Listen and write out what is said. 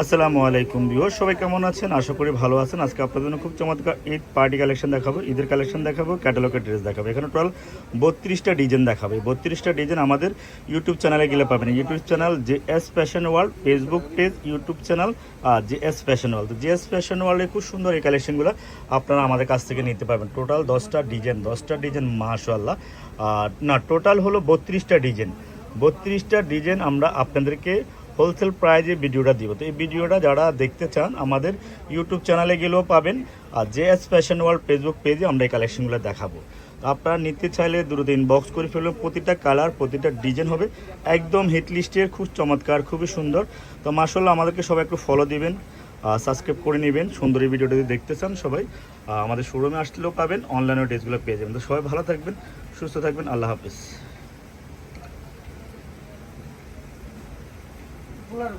আসসালামু আলাইকুম বিও সবাই কেমন আছেন? আশা করি ভালো আছেন। আজকে আপনাদের জন্য খুব চমৎকার ঈদ পার্টি কালেকশন দেখাবো, ঈদের কালেকশন দেখাবো, ক্যাটালগের ড্রেস দেখাবো। এখানে টোটাল বত্রিশটা ডিজাইন দেখাবে। বত্রিশটা ডিজাইন আমাদের ইউটিউব চ্যানেলে গেলে পাবেন। YouTube channel J S fashion world Facebook page YouTube channel আর জে এস ফ্যাশন ওয়ার্ল্ড তো জে এস ফ্যাশন ওয়ার্ল্ডে খুব সুন্দর এই কালেকশনগুলো আপনারা আমাদের কাছ থেকে নিতে পারবেন। টোটাল দশটা ডিজাইন দশটা ডিজাইন মাশাল্লাহ আর না, টোটাল হলো বত্রিশটা ডিজাইন। বত্রিশটা ডিজাইন আমরা আপনাদেরকে হোলসেল প্রাইজে ভিডিওটা দিব। তো এই ভিডিওটা যারা দেখতে চান, আমাদের ইউটিউব চ্যানেলে গেলেও পাবেন। আর J S fashion world Facebook পেজে আমরা এই কালেকশনগুলো দেখাবো। তো আপনারা নিতে চাইলে দ্রুত ইনবক্স করে ফেলবেন প্রতিটা কালার প্রতিটা ডিজাইন হবে একদম হিট লিস্টের খুব চমৎকার, খুবই সুন্দর। তো মাসাল্লাহ আমাদেরকে সবাই একটু ফলো দিবেন সাবস্ক্রাইব করে নেবেন। সুন্দর এই ভিডিওটা যদি দেখতে চান সবাই আমাদের শোরুমে আসলেও পাবেন অনলাইনে ড্রেসগুলো পেয়ে যাবেন। তো সবাই ভালো থাকবেন, সুস্থ থাকবেন, আল্লাহ হাফিজ। claro.